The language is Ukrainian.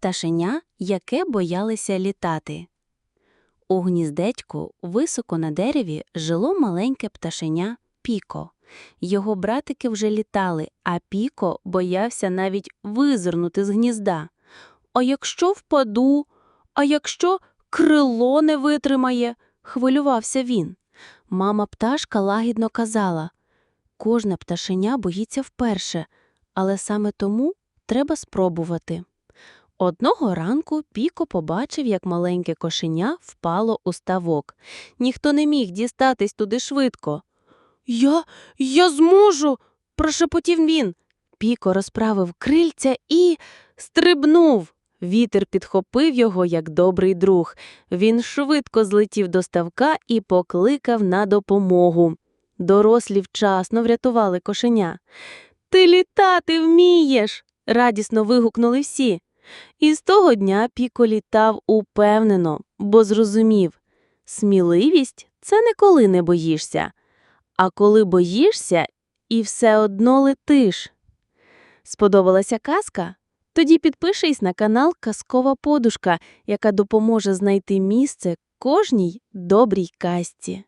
пташеня, яке боялося літати. У гніздечку високо на дереві жило маленьке пташеня Піко. Його братики вже літали, а Піко боявся навіть визирнути з гнізда. А якщо впаду, а якщо крило не витримає, хвилювався він. Мама пташка лагідно казала, кожна пташеня боїться вперше, але саме тому треба спробувати. Одного ранку Піко побачив, як маленьке кошеня впало у ставок. Ніхто не міг дістатись туди швидко. Я, я зможу, прошепотів він. Піко розправив крильця і стрибнув. Вітер підхопив його як добрий друг. Він швидко злетів до ставка і покликав на допомогу. Дорослі вчасно врятували кошеня. Ти літати вмієш. радісно вигукнули всі. І з того дня Піко літав упевнено, бо зрозумів сміливість це не коли не боїшся, а коли боїшся і все одно летиш. Сподобалася казка? Тоді підпишись на канал Казкова подушка, яка допоможе знайти місце кожній добрій казці.